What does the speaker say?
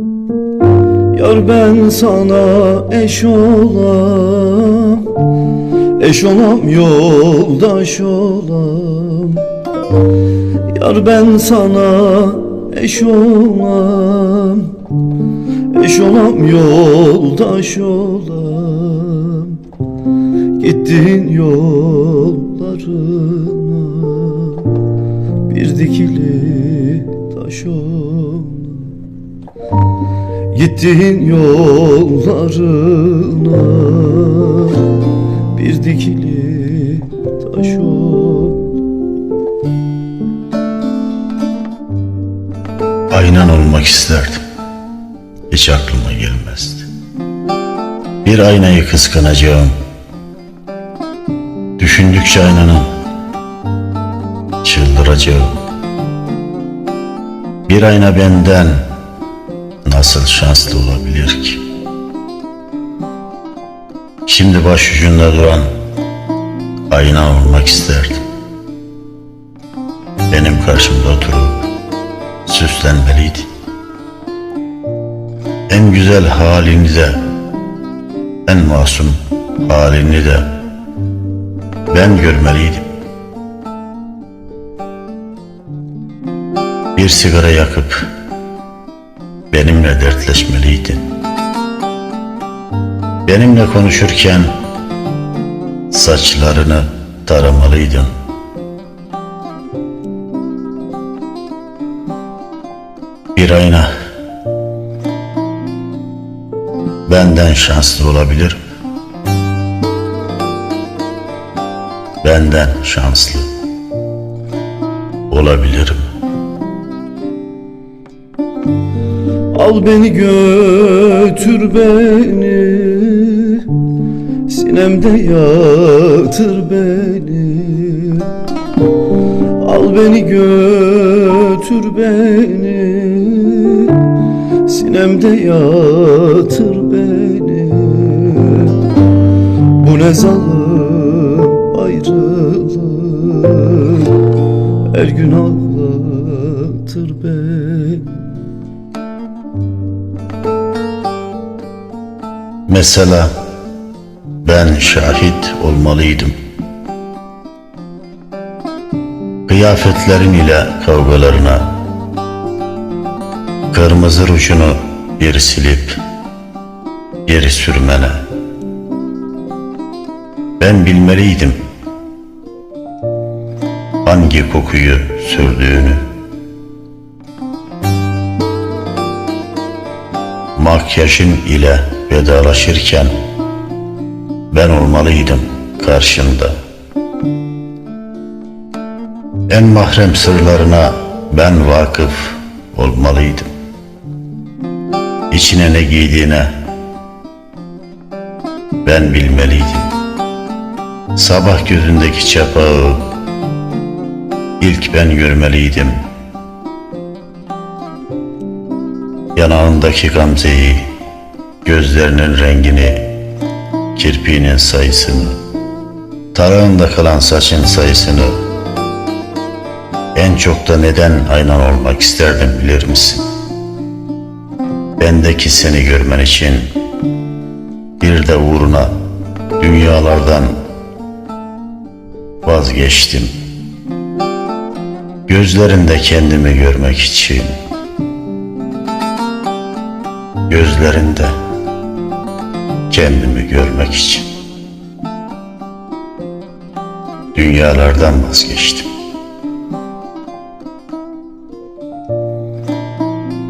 Yar ben sana eş olam Eş olam yoldaş olam. Yar ben sana eş olam Eş olam yoldaş olam. Gittiğin yollarına Bir dikili taş olam Gittiğin yollarına Bir dikili taş ol Aynan olmak isterdim. Hiç aklıma gelmezdi. Bir aynayı kıskanacağım. Düşündükçe aynanın çıldıracağım. Bir ayna benden nasıl şanslı olabilir ki? Şimdi başucunda duran ayna olmak isterdim. Benim karşımda oturup süslenmeliydi. En güzel halini de, en masum halini de ben görmeliydim. Bir sigara yakıp benimle dertleşmeliydin. Benimle konuşurken saçlarını taramalıydın. Bir ayna benden şanslı olabilir. Benden şanslı olabilirim. Al beni götür beni. Sinemde yatır beni. Al beni götür beni. Sinemde yatır beni. Bu ne zalim ayrılık. Her gün ağlatır beni Mesela ben şahit olmalıydım. Kıyafetlerin ile kavgalarına kırmızı rujunu bir silip geri sürmene ben bilmeliydim hangi kokuyu sürdüğünü makyajın ile vedalaşırken ben olmalıydım karşında. En mahrem sırlarına ben vakıf olmalıydım. İçine ne giydiğine ben bilmeliydim. Sabah gözündeki çapağı ilk ben görmeliydim. Yanağındaki gamzeyi, gözlerinin rengini, kirpiğinin sayısını, tarağında kalan saçın sayısını, en çok da neden aynan olmak isterdim bilir misin? Bendeki seni görmen için bir de uğruna dünyalardan vazgeçtim. Gözlerinde kendimi görmek için gözlerinde kendimi görmek için dünyalardan vazgeçtim.